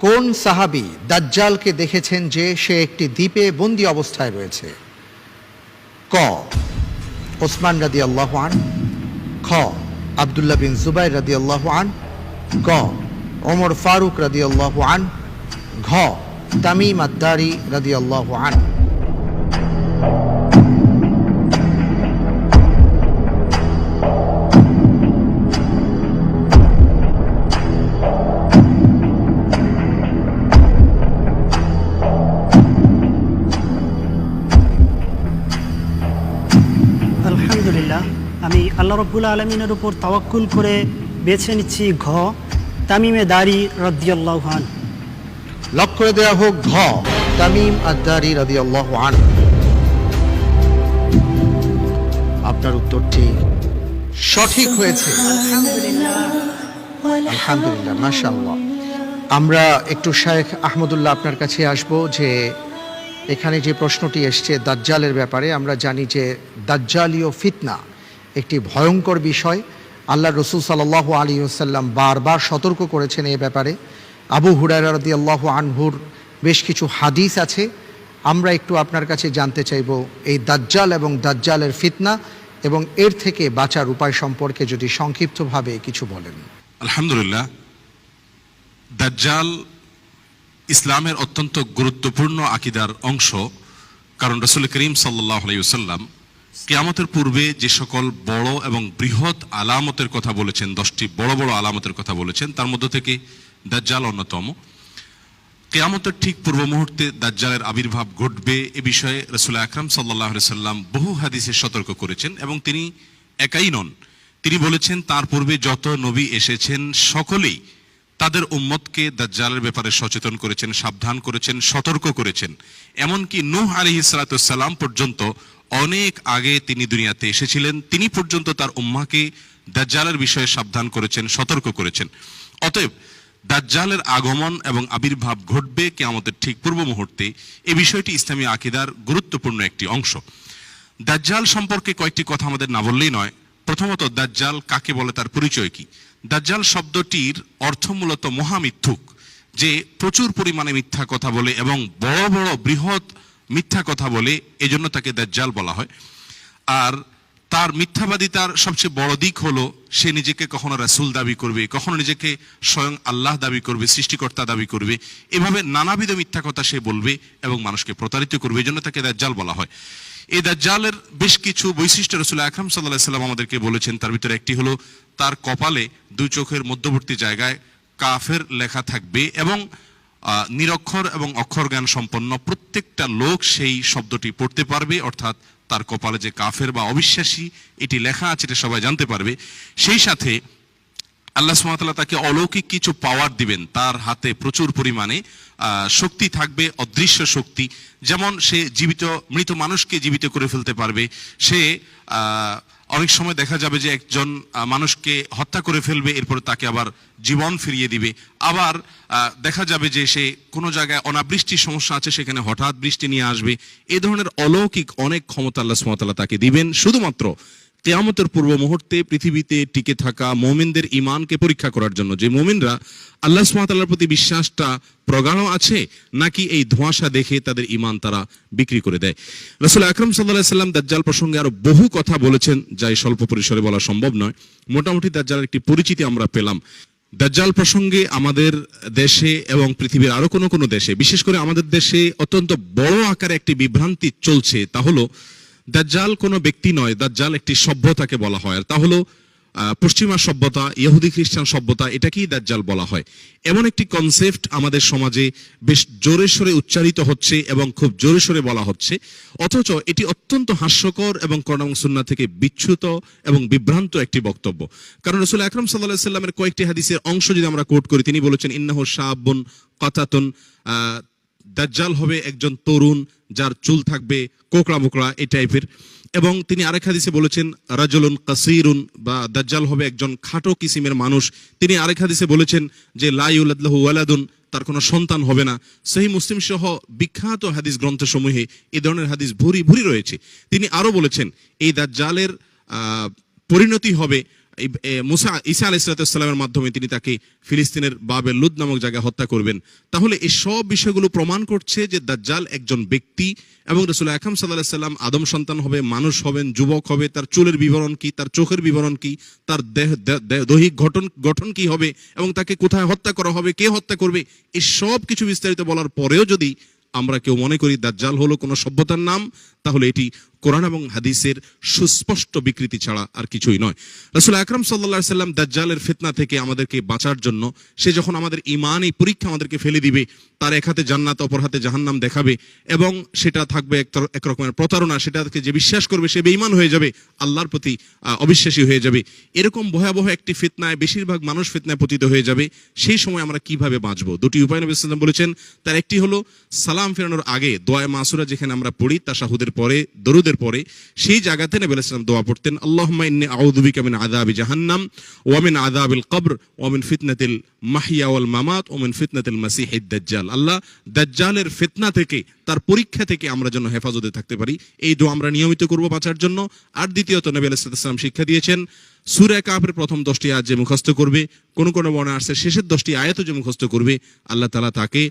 কোন সাহাবি দাজ্জালকে দেখেছেন যে সে একটি দ্বীপে বন্দি অবস্থায় রয়েছে? ক, ওসমান রাদি আল্লাহ আন খ, আবদুল্লাহ বিন জুবাই রাদি আল্লাহ আন গ ওমর ফারুক রাদি আল্লাহ আন ঘ, তামিম আদ্দারি রাদি আল্লাহ আন আমি আল্লাহ রব্বুল আলমিনের উপর তাওয়াক্কুল করে বেছে নিচ্ছি ঘ তামিমে দাড়ি রদ্দিয়াল্লাহান লক করে দেওয়া হোক ঘ তামিম আদ্দারি রাদি আল্লাহ আন আপনার উত্তরটি সঠিক হয়েছে। আলহামদুলিল্লাহ। মাশাআল্লাহ। আমরা একটু শেখ আহমদুল্লাহ আপনার কাছে আসব যে এখানে যে প্রশ্নটি এসছে দাজ্জালের ব্যাপারে আমরা জানি যে দাজ্জালীয় ফিতনা একটি ভয়ঙ্কর বিষয়। আল্লাহ রসুল সাল্লাহ আলী ওসাল্লাম বারবার সতর্ক করেছেন এ ব্যাপারে। আবু হুরায়রা রদি আল্লাহ আনহুর বেশ কিছু হাদিস আছে। আমরা একটু আপনার কাছে জানতে চাইব এই দাজ্জাল এবং দাজ্জালের ফিতনা এবং এর থেকে বাঁচার উপায় সম্পর্কে যদি সংক্ষিপ্তভাবে কিছু বলেন। আলহামদুলিল্লাহ, দাজ্জাল ইসলামের অত্যন্ত গুরুত্বপূর্ণ আকিদার অংশ। কারণ রসুল করিম সাল্লাহ আলাইসাল্লাম কেয়ামতের পূর্বে যে সকল বড় এবং বৃহৎ আলামতের কথা বলেছেন, দশটি বড় বড় আলামতের কথা বলেছেন, তার মধ্য থেকে দাজ্জাল অন্যতম। কেয়ামতের ঠিক পূর্ব মুহূর্তে দাজ্জালের আবির্ভাব ঘটবে এ বিষয়ে রসুল আকরাম সাল্লাহ সাল্লাম বহু হাদিসে সতর্ক করেছেন এবং তিনি একাই নন। তিনি বলেছেন, তার পূর্বে যত নবী এসেছেন, সকলেই তাদের উম্মতকে দাজ্জালের ব্যাপারে সচেতন করেছেন, সাবধান করেছেন, সতর্ক করেছেন। এমনকি নূহ আলী সালাতাম পর্যন্ত অনেক আগে তিনি দুনিয়াতে এসেছিলেন, তিনি পর্যন্ত তার উম্মাকে দাজ্জালের বিষয়ে সাবধান করেছেন, সতর্ক করেছেন। অতএব দাজ্জালের আগমন এবং আবির্ভাব ঘটবে কেয়ামতের ঠিক পূর্ব মুহূর্তে, এ বিষয়টি ইসলামী আকিদার গুরুত্বপূর্ণ একটি অংশ। দাজ্জাল সম্পর্কে কয়েকটি কথা আমাদের না বললেই নয়। প্রথমত, দাজ্জাল কাকে বলে তার পরিচয় কি? দাজ্জাল শব্দটির অর্থ মূলত মহামিথ্যুক, যে প্রচুর পরিমাণে মিথ্যা কথা বলে এবং বড় বড় বৃহৎ মিথ্যা কথা বলে, এজন্য তাকে দাজ্জাল বলা হয়। আর তার মিথ্যাবাদিতার সবচেয়ে বড় দিক হলো, সে নিজেকে কখনো রাসুল দাবি করবে, কখনো নিজেকে স্বয়ং আল্লাহ দাবি করবে, সৃষ্টিকর্তা দাবি করবে। এভাবে নানাবিধ মিথ্যা কথা সে বলবে এবং মানুষকে প্রতারিত করবে এই জন্য তাকে দাজ্জাল বলা হয়। এই দাজ্জালের বেশ কিছু বৈশিষ্ট্য রসুল আকরাম সাল্লাহ সাল্লাম আমাদেরকে বলেছেন। তার ভিতরে একটি হলো, তার কপালে দুই চোখের মধ্যবর্তী জায়গায় কাফের লেখা থাকবে এবং নিরক্ষর এবং অক্ষর জ্ঞান সম্পন্ন প্রত্যেকটা লোক সেই শব্দটি পড়তে পারবে, অর্থাৎ তার কপালে যে কাফের বা অবিশ্বাসী এটি লেখা আছে, এটা সবাই জানতে পারবে। সেই সাথে আল্লাহ সুমাতাল্লাহ তাকে অলৌকিক কিছু পাওয়ার দিবেন। তার হাতে প্রচুর পরিমাণে শক্তি থাকবে, অদৃশ্য শক্তি। যেমন সে জীবিত, মৃত মানুষকে জীবিত করে ফেলতে পারবে। সে অনেক সময় দেখা যাবে যে একজন মানুষকে হত্যা করে ফেলবে, এরপরে তাকে আবার জীবন ফিরিয়ে দিবে। আবার দেখা যাবে যে সে কোনো জায়গায় অনাবৃষ্টির সমস্যা আছে, সেখানে হঠাৎ বৃষ্টি নিয়ে আসবে। এ ধরনের অলৌকিক অনেক ক্ষমতা আল্লাহ সুমাতাল্লাহ তাকে দিবেন। শুধুমাত্র কেয়ামতের পূর্ব মুহূর্তে পৃথিবীতে টিকে থাকা মোমিনদের ইমানকে পরীক্ষা করার জন্য যে মোমিনরা আল্লাহ সুমাতাল্লাহর প্রতি বিশ্বাসটা প্রগাঢ় আছে, নাকি এই ধোঁয়াশা দেখে তাদের ইমান তারা বিক্রি করে দেয়। রসুল আকরম সাল্লাহ সাল্লাম দাজ্জাল প্রসঙ্গে আরও বহু কথা বলেছেন, যা এই স্বল্প পরিসরে বলা সম্ভব নয়। মোটামুটি দাজ্জালের একটি পরিচিতি আমরা পেলাম। দাজ্জাল প্রসঙ্গে আমাদের দেশে এবং পৃথিবীর আরও কোনো কোনো দেশে, বিশেষ করে আমাদের দেশে অত্যন্ত বড় আকারে একটি বিভ্রান্তি চলছে, তা হলো দাজ্জাল কোনো ব্যক্তি নয় দাজ্জাল একটি সভ্যতাকে বলা হয়। আর তা হলো পশ্চিমা সভ্যতা ইহুদি খ্রিস্টান সভ্যতা এটাকেই দাজ্জাল বলা হয়। এমন একটি কনসেপ্ট আমাদের সমাজে বেশ জোরে সোরে উচ্চারিত হচ্ছে এবং খুব জোরে সোরে বলা হচ্ছে। অথচ এটি অত্যন্ত হাস্যকর এবং করোনা সুন্না থেকে বিচ্যুত এবং বিভ্রান্ত একটি বক্তব্য। কারণ রসুল আকরম সাল্লাহ সাল্লামের কয়েকটি হাদিসের অংশ যদি আমরা কোট করি তিনি বলেছেন ইন্নাহ শাহাবুন কাতাতুন আহ, দাজ্জাল হবে একজন তরুণ যার চুল থাকবে কোকড়া মোকড়া এই টাইপের। এবং তিনি আরেক হাদিসে বলেছেন, রাজলুন কাসিরুন, বা দাজ্জাল হবে একজন খাটো কিসিমের মানুষ। তিনি আরেক হাদিসে বলেছেন যে লাইউল্লাহু ওয়ালাদুন, তার কোনো সন্তান হবে না। সেই মুসলিম সহ বিখ্যাত হাদিস গ্রন্থসমূহে এই ধরনের হাদিস ভুরি ভুরি রয়েছে। তিনি আরও বলেছেন, এই দাজ্জালের পরিণতি হবে মুসা ঈসা আলাইসালামের মাধ্যমে তিনি তাকে ফিলিস্তিনের বাবের লুদ নামক জায়গায় হত্যা করবেন। তাহলে এই সব বিষয়গুলো প্রমাণ করছে যে দাজ্জাল একজন ব্যক্তি এবং রসুল আকরাম সাল্লাহ সাল্লাম আদম সন্তান হবে, মানুষ হবেন, যুবক হবে, তার চুলের বিবরণ কি, তার চোখের বিবরণ কি, তার দেহ দৈহিক ঘটন গঠন কি হবে এবং তাকে কোথায় হত্যা করা হবে, কে হত্যা করবে, এই সব কিছু বিস্তারিত বলার পরেও যদি আমরা কেউ মনে করি দাজ্জাল হলো কোনো সভ্যতার নাম, তাহলে এটি কোরআন এবং হাদিসের সুস্পষ্ট বিকৃতি ছাড়া আর কিছুই নয়। রাসুল আকরাম সাল্লা সাল্লাম দাজ্জালের ফিতনা থেকে আমাদেরকে বাঁচার জন্য সে যখন আমাদের ইমান এই পরীক্ষা আমাদেরকে ফেলে দিবে, তার এক হাতে জান্নাত, অপর হাতে জাহান্নাম দেখাবে এবং সেটা থাকবে এক রকমের প্রতারণা, সেটাকে যে বিশ্বাস করবে সে বেঈমান হয়ে যাবে, আল্লাহর প্রতি অবিশ্বাসী হয়ে যাবে। এরকম ভয়াবহ একটি ফিতনায় বেশিরভাগ মানুষ ফিতনায় পতিত হয়ে যাবে। সেই সময় আমরা কীভাবে বাঁচবো? দুটি উপায় নবী সাল্লাম বলেছেন, তার একটি হলো, সালাম ফেরানোর আগে দোয়া মাসুরা যেখানে আমরা পড়ি, তাশাহুদের পরে দরুদের পরে সেই জায়গাতে নবী সাল্লাম দোয়া পড়তেন, আল্লাহুম্মা ইন্নী আউযুবিকা মিন আযাবি জাহান্নাম, ওয়া মিন আযাবিল কবর, ওয়া মিন ফিতনাতিল মাহিয়া ওয়াল মামাত, ওয়া মিন ফিতনাতিল মাসিহিদ দাজ্জাল। আল্লাহ দাজ্জালের ফিতনা থেকে, তার পরীক্ষা থেকে আমরা যেন হেফাজতে থাকতে পারি। এই দোয়া আমরা নিয়মিত করব বাঁচার জন্য। আর দ্বিতীয়ত নবী আলাইহিস শিক্ষা দিয়েছেন সূরা কাফের প্রথম দশটি আয়াত যে মুখস্থ করবে, কোন কোন আসছে শেষের দশটি আয়াতও যে মুখস্থ করবে, আল্লাহ তালা তাকে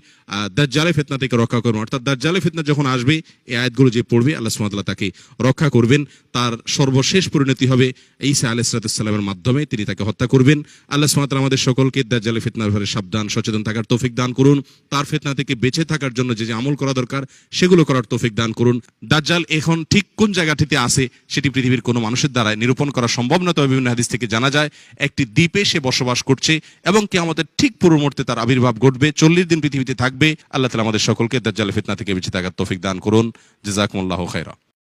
দাজ্জালে ফিতনা থেকে রক্ষা করবেন। অর্থাৎ দাজ্জালে ফেতনা যখন আসবে, এই আয়াতগুলো যে পড়বে, আল্লাহ ওয়া তাকে রক্ষা করবেন। তার সর্বশেষ পরিণতি হবে ঈসা আলাইহিস সালামের মাধ্যমে তিনি তাকে হত্যা করবেন। আল্লাহ সুবহানাহু আমাদের সকলকে দাজ্জালে ফিতনার ব্যাপারে সাবধান, সচেতন থাকার তৌফিক দান করুন। তার ফেতনা থেকে বেঁচে থাকার জন্য যে যে আমল করা দরকার, সেগুলো করার তৌফিক দান করুন। দাজ্জাল এখন ঠিক কোন জায়গাটিতে আছে, সেটি পৃথিবীর কোনো মানুষের দ্বারা নিরূপণ করা সম্ভব না তবে বিভিন্ন হাদিস থেকে জানা যায়, একটি দ্বীপে সে বসবাস করছে এবং কে আমাদের ঠিক পূর্ব মুহূর্তে তার আবির্ভাব ঘটবে। চল্লিশ দিন পৃথিবীতে থাকবে। আল্লাহ তালা আমাদের সকলকে দাজ্জাল ফিতনা থেকে বেঁচে থাকার তৌফিক দান করুন। জাজাকুমুল্লাহ খাইরা